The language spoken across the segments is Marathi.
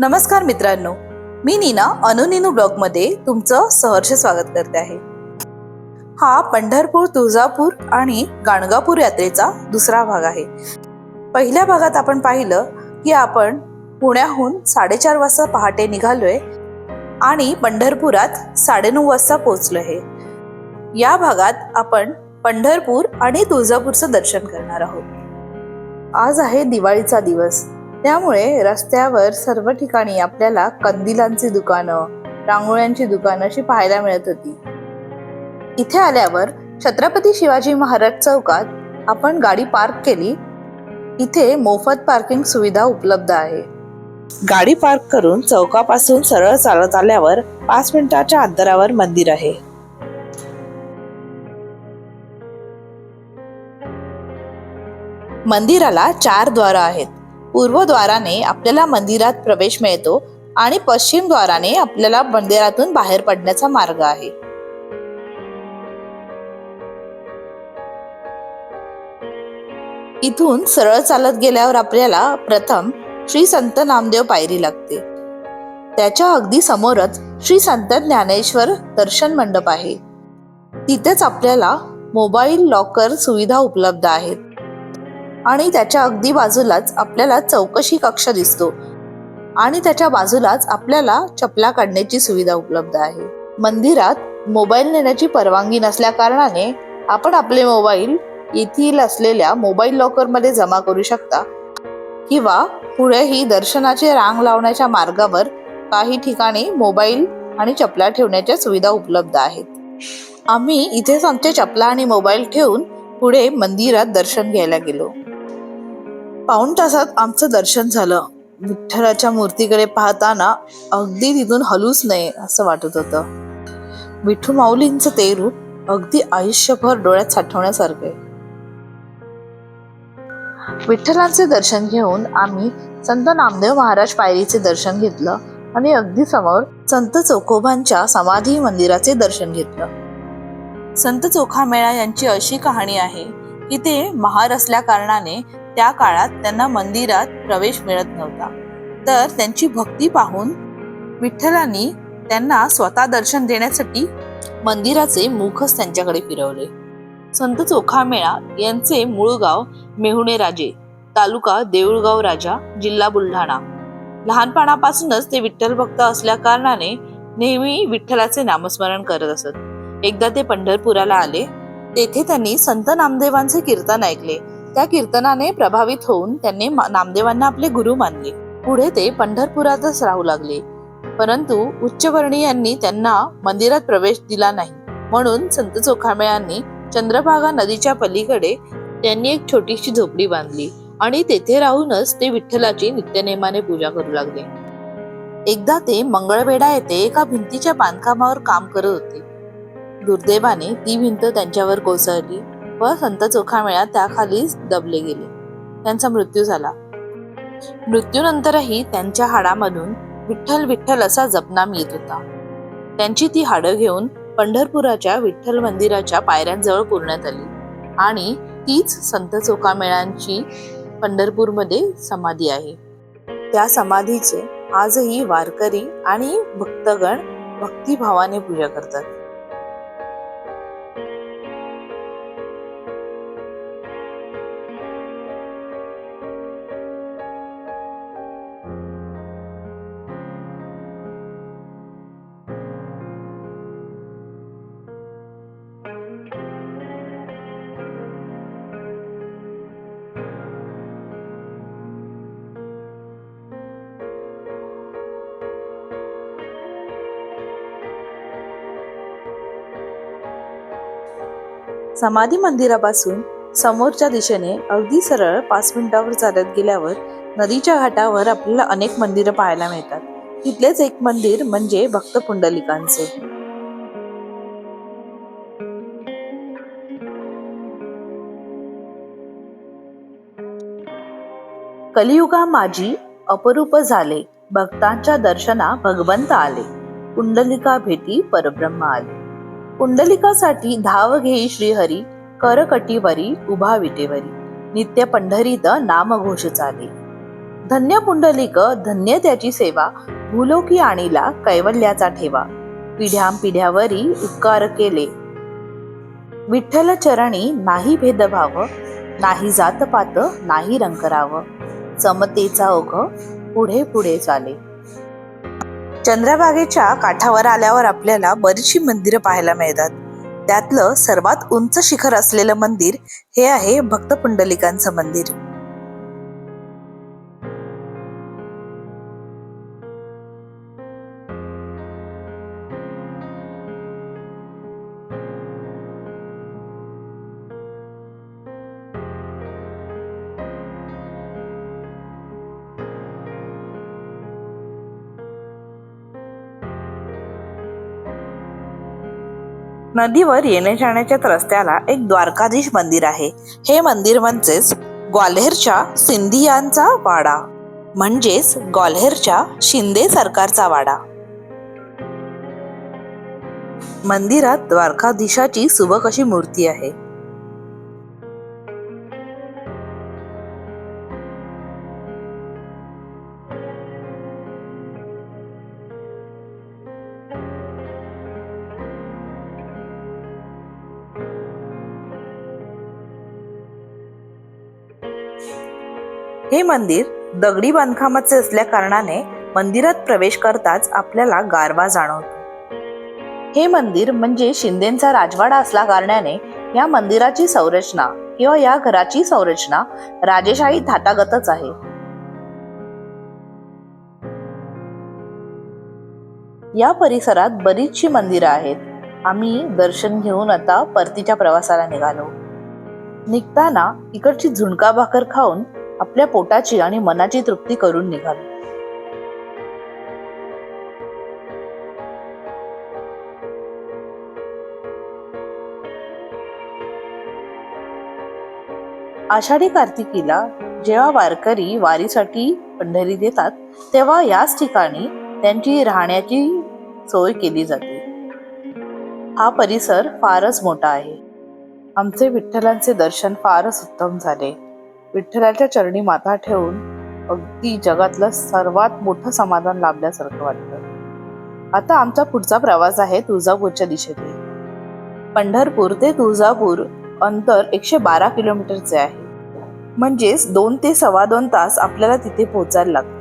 नमस्कार मित्रांनो मी नीना अनुनिनू ब्लॉगमध्ये तुमचं सहर्ष स्वागत करते आहे. हा पंढरपूर तुळजापूर आणि गाणगापूर यात्रेचा दुसरा भाग आहे. पहिल्या भागात आपण पाहिलं की आपण पुण्याहून साडेचार वाजता पहाटे निघालोय आणि पंढरपुरात साडेनऊ वाजता पोहोचलो आहे या भागात आपण पंढरपूर आणि तुळजापूरचं दर्शन करणार आहोत. आज आहे दिवाळीचा दिवस. त्यामुळे रस्त्यावर सर्व ठिकाणी आपल्याला कंदिलांची दुकानं रांगोळ्यांची दुकानं अशी पाहायला मिळत होती. इथे आल्यावर छत्रपती शिवाजी महाराज चौकात आपण गाडी पार्क केली. इथे मोफत पार्किंग सुविधा उपलब्ध आहे. गाडी पार्क करून चौकापासून सरळ चालत आल्यावर पाच मिनिटाच्या अंतरावर मंदिर आहे. मंदिराला चार द्वार आहेत. पूर्वद्वाराने आपल्याला मंदिरात प्रवेश मिळतो आणि पश्चिम द्वाराने आपल्याला मंदिरातून बाहेर पडण्याचा मार्ग आहे. इथून सरळ चालत गेल्यावर आपल्याला प्रथम श्री संत नामदेव पायरी लागते. त्याच्या अगदी समोरच श्री संत ज्ञानेश्वर दर्शन मंडप आहे. तिथेच आपल्याला मोबाईल लॉकर सुविधा उपलब्ध आहेत. आणि त्याच्या अगदी बाजूलाच आपल्याला चौकशी कक्ष दिसतो. आणि त्याच्या बाजूलाच आपल्याला चपला काढण्याची सुविधा उपलब्ध आहे. मंदिरात मोबाईल नेण्याची परवानगी नसल्या कारणाने आपण आपले मोबाईल येथील असलेल्या मोबाईल लॉकरमध्ये जमा करू शकता. किंवा पुढेही दर्शनाचे रांग लावण्याच्या मार्गावर काही ठिकाणी मोबाईल आणि चपला ठेवण्याच्या सुविधा उपलब्ध आहेत. आम्ही इथेच आमच्या चपला आणि मोबाईल ठेवून पुढे मंदिरात दर्शन घ्यायला गेलो. पाऊण तासात आमचं दर्शन झालं. विठ्ठलाच्या मूर्तीकडे पाहताना अगदी तिथून हलूच नये असं वाटत होतं. विठू माऊलींचं ते रूप अगदी आयुष्यभर डोळ्यात साठवण्यासारखे विठ्ठलांचे दर्शन घेऊन आम्ही संत नामदेव महाराज पायरीचे दर्शन घेतलं आणि अगदी समोर संत चोखोबांच्या समाधी मंदिराचे दर्शन घेतलं. संत चोखामेळा यांची अशी कहाणी आहे की ते महार असल्या कारणाने त्या काळात त्यांना मंदिरात प्रवेश मिळत नव्हता. तर त्यांची भक्ती पाहून विठ्ठलांनी त्यांना स्वतः दर्शन देण्यासाठी मंदिराचे मुखच त्यांच्याकडे फिरवले. संत चोखामेळा यांचे मूळ गाव मेहुणे राजे तालुका देऊळगाव राजा जिल्हा बुलढाणा. लहानपणापासूनच ते विठ्ठल भक्त असल्या कारणाने नेहमी विठ्ठलाचे नामस्मरण करत असत. एकदा ते पंढरपुराला आले तेथे त्यांनी संत नामदेवांचे कीर्तन ऐकले. त्या कीर्तनाने प्रभावित होऊन त्यांनी नामदेवांना आपले गुरु मानले. पुढे ते पंढरपुरातच राहू लागले. परंतु उच्चवर्णीयांनी त्यांना मंदिरात प्रवेश दिला नाही. म्हणून संत चोखामेळांनी चंद्रभागा नदीच्या पलीकडे त्यांनी एक छोटीशी झोपडी बांधली आणि तेथे राहूनच ते विठ्ठलाची नित्यनेमाने पूजा करू लागले. एकदा ते मंगळवेढा येथे एका भिंतीच्या बांधकामावर काम करत होते. दुर्दैवाने ती भिंत त्यांच्यावर कोसळली. व संत चोखामेळा त्याखाली दबले गेले. त्यांचा मृत्यू झाला. मृत्यूनंतरही त्यांच्या हाडामधून विठ्ठल विठ्ठल असा जपनाम येत होता. त्यांची ती हाडं घेऊन पंढरपुराच्या विठ्ठल मंदिराच्या पायऱ्यांजवळ पुरण्यात आली आणि तीच संत चोखामेळांची पंढरपूरमध्ये समाधी आहे. त्या समाधीचे आजही वारकरी आणि भक्तगण भक्तिभावाने पूजा करतात. समाधी मंदिरापासून समोरच्या दिशेने अगदी सरळ पाच मिनिटावर चालत गेल्यावर नदीच्या घाटावर आपल्याला अनेक मंदिरं पाहायला मिळतात. तिथलेच एक मंदिर म्हणजे भक्त पुंडलिकांचे. कलियुगा माझी अपरूप झाले. भक्तांच्या दर्शना भगवंत आले. पुंडलिका भेटी परब्रह्म आले. पुंडलिकासाठी धाव घेई श्रीहरी करकटीवरी उभा विटेवरी. नित्य पंढरीत नामघोष चाले. धन्य पुंडलिक धन्य त्याची सेवा. भूलोकी आणीला कैवल्याचा ठेवा. पिढ्यां पिढ्यावरी उपकार केले. विठ्ठल चरणी नाही भेदभाव नाही जातपात नाही रंकराव समतेचा ओघ पुढे पुढे चाले. चंद्रभागेच्या काठावर आल्यावर आपल्याला बरीचशी मंदिरं पाहायला मिळतात. त्यातलं सर्वात उंच शिखर असलेलं मंदिर हे आहे भक्त पुंडलिकांचं मंदिर. नदीवर येण्या जाण्याच्या रस्त्याला एक द्वारकाधीश मंदिर आहे. हे मंदिर म्हणजेच ग्वाल्हेरच्या सिंधियांचा वाडा. म्हणजेच ग्वाल्हेरच्या शिंदे सरकारचा वाडा. मंदिरात द्वारकाधीशाची सुबक अशी मूर्ती आहे. हे मंदिर दगडी बांधकामाचे असल्या कारणाने मंदिरात प्रवेश करताच आपल्याला गारवा जाणवतो. हे मंदिर म्हणजे शिंदेचा राजवाडा असल्या कारणाने या मंदिराची संरचना किंवा या घराची संरचना राजेशाही थाटागतच आहे. या परिसरात बरीचशी मंदिरं आहेत. आम्ही दर्शन घेऊन आता परतीच्या प्रवासाला निघालो. निघताना इकडची झुणका भाकर खाऊन आपल्या पोटाची आणि मनाची तृप्ती करून निघालो. आषाढी कार्तिकीला जेव्हा वारकरी वारीसाठी पंढरी देतात तेव्हा याच ठिकाणी त्यांची राहण्याची सोय केली जाते. हा परिसर फारच मोठा आहे. आमचे विठ्ठलांचे दर्शन फारच उत्तम झाले. विठ्ठलाच्या चरणी माथा ठेवून अगदी जगातलं सर्वात मोठं समाधान लाभल्यासारखं वाटतं. आता आमचा पुढचा प्रवास आहे तुळजापूरच्या दिशेने. पंढरपूर ते तुळजापूर अंतर एकशे बारा किलोमीटरचे आहे. म्हणजेच दोन ते सव्वा दोन तास आपल्याला तिथे पोहोचायला लागतं.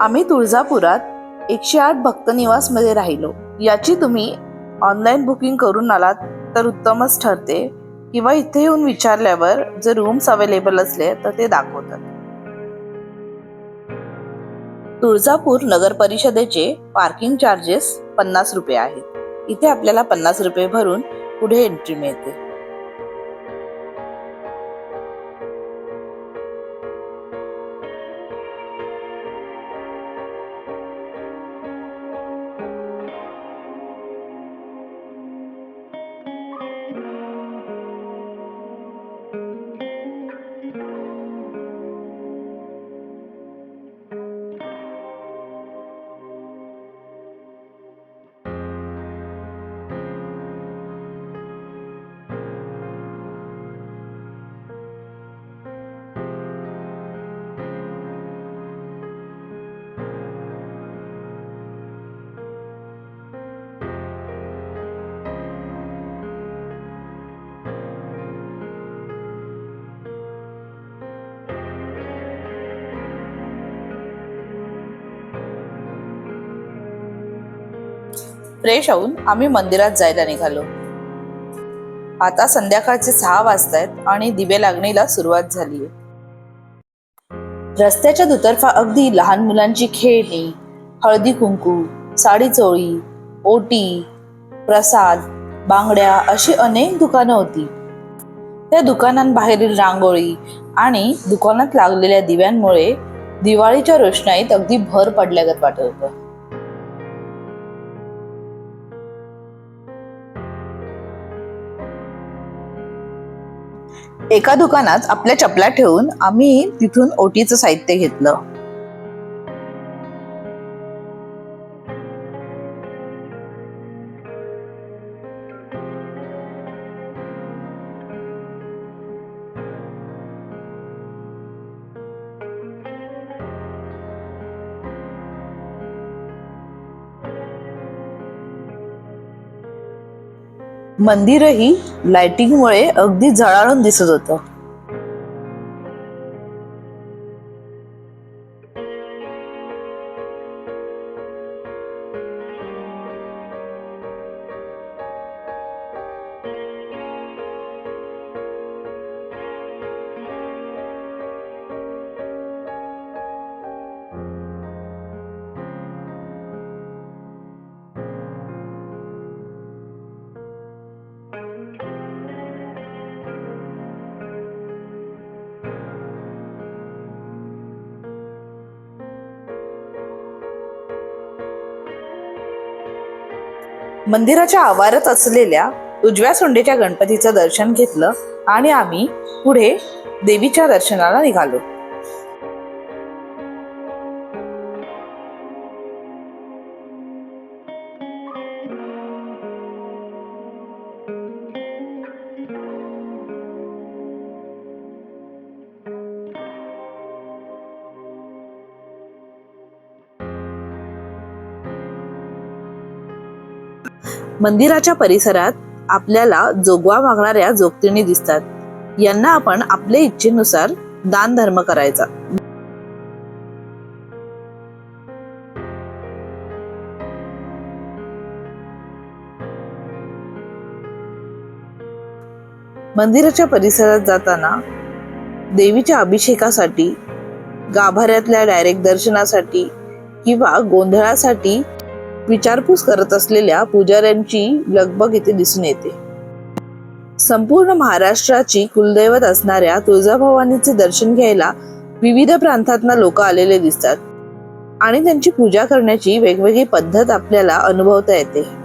आम्ही तुळजापुरात एकशे आठ भक्त राहिलो. याची तुम्ही ऑनलाईन बुकिंग करून आलात तर उत्तमच ठरते. किंवा इथे येऊन विचारल्यावर जर रूम्स अवेलेबल असले तर ते दाखवतात. तुळजापूर नगर परिषदेचे पार्किंग चार्जेस पन्नास रुपये आहेत. इथे आपल्याला पन्नास रुपये भरून पुढे एंट्री मिळते. फ्रेश होऊन आम्ही मंदिरात जायला निघालो. आता संध्याकाळचे सहा वाजतायत आणि दिवे लागणीला सुरुवात झालीये रस्त्याच्या दुतर्फा अगदी लहान मुलांची खेळणी हळदी कुंकू साडी चोळी ओटी प्रसाद बांगड्या अशी अनेक दुकानं होती. त्या दुकानांबाहेरील रांगोळी आणि दुकानात लागलेल्या दिव्यांमुळे दिवाळीच्या रोषणाईत अगदी भर पडल्यागत वाटत होतं. एका दुकानात आपल्या चपला ठेवून आम्ही तिथून ओटीचं साहित्य घेतलं. मंदिरही लाइटिंगमुळे अगदी झळाळून दिसत होतं. मंदिराच्या आवारात असलेल्या उजव्या सोंडेच्या गणपतीचं दर्शन घेतलं आणि आम्ही पुढे देवीच्या दर्शनाला निघालो. मंदिराच्या परिसरात आपल्याला जोगवा मागणाऱ्या जोगतिणी दिसतात. यांना आपण आपल्या इच्छेनुसार दान धर्म करायचा. मंदिराच्या परिसरात जाताना देवीच्या अभिषेकासाठी गाभाऱ्यातल्या डायरेक्ट दर्शनासाठी किंवा गोंधळासाठी विचारपूस करत असलेल्या पुजाऱ्यांची लगबग इथे दिसून येते. संपूर्ण महाराष्ट्राची कुलदैवत असणाऱ्या तुळजाभवानीचे दर्शन घ्यायला विविध प्रांतातनं लोक आलेले दिसतात. आणि त्यांची पूजा करण्याची वेगवेगळी पद्धत आपल्याला अनुभवता येते.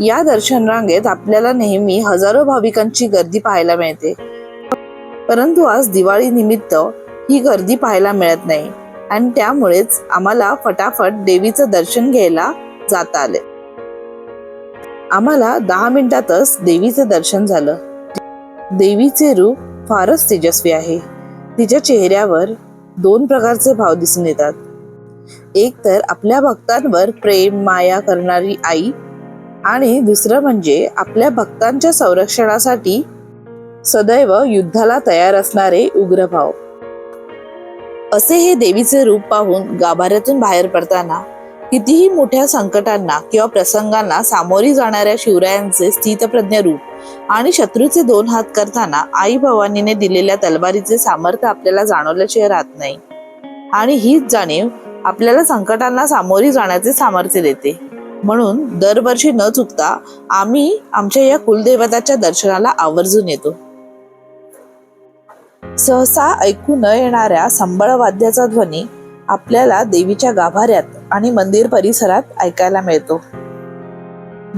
या दर्शन रांगेत आपल्याला नेहमी हजारो भाविकांची गर्दी पाहायला मिळते. परंतु आज दिवाळी निमित्त ही गर्दी पाहायला मिळत नाही आणि त्यामुळेच आम्हाला फटाफट देवीचं दर्शन घ्यायला जाता आले. आम्हाला दहा मिनिटातच देवीचं दर्शन झालं. देवीचे रूप फारच तेजस्वी आहे. तिच्या चेहऱ्यावर दोन प्रकारचे भाव दिसून येतात. एक तर आपल्या भक्तांवर प्रेम माया करणारी आई आणि दुसरं म्हणजे आपल्या भक्तांच्या संरक्षणासाठी सदैव युद्धाला तयार असणारे उग्रभाव. असे हे देवीचे रूप पाहून गाभाऱ्यातून बाहेर पडताना कितीही मोठ्या संकटांना किंवा प्रसंगांना सामोरी जाणाऱ्या शिवरायांचे स्थितप्रज्ञ रूप आणि शत्रूचे दोन हात करताना आई भवानीने दिलेल्या तलवारीचे सामर्थ्य आपल्याला जाणवल्याशिवाय राहत नाही. आणि हीच जाणीव आपल्याला संकटांना सामोरी जाण्याचे सामर्थ्य देते. म्हणून दरवर्षी न चुकता आम्ही आमच्या या कुलदेवताच्या दर्शनाला आवर्जून येतो. सहसा ऐकू न येणाऱ्या संबळ वाद्याचा ध्वनी आपल्याला देवीच्या गाभाऱ्यात आणि मंदिर परिसरात ऐकायला मिळतो.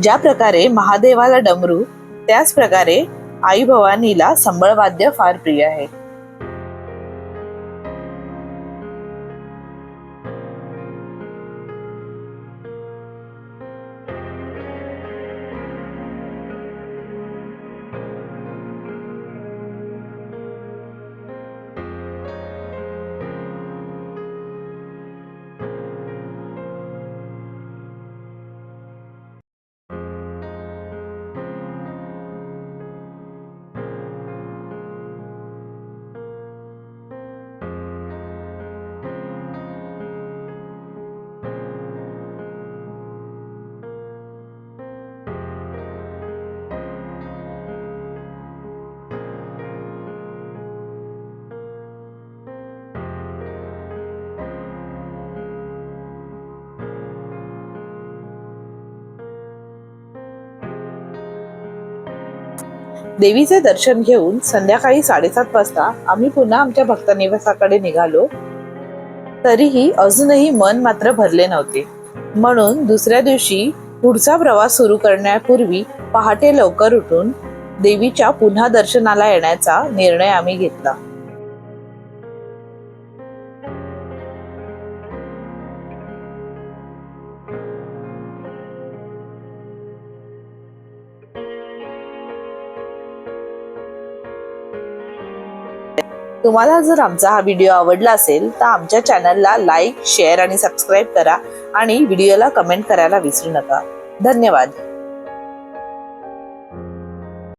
ज्या प्रकारे महादेवाला डमरू त्याच प्रकारे आई भवानीला संबळवाद्य फार प्रिय आहे. देवीचे दर्शन घेऊन संध्याकाळी साडेसात वाजता आम्ही पुन्हा आमच्या भक्त निवासाकडे निघालो. तरीही अजूनही मन मात्र भरले नव्हते. म्हणून दुसऱ्या दिवशी पुढचा प्रवास सुरू करण्यापूर्वी पहाटे लवकर उठून देवीच्या पुन्हा दर्शनाला येण्याचा निर्णय आम्ही घेतला. तुम्हाला जर आमचा हा व्हिडिओ आवडला असेल तर आमच्या चॅनलला लाईक शेअर आणि सबस्क्राईब करा आणि व्हिडिओला कमेंट करायला विसरू नका. धन्यवाद.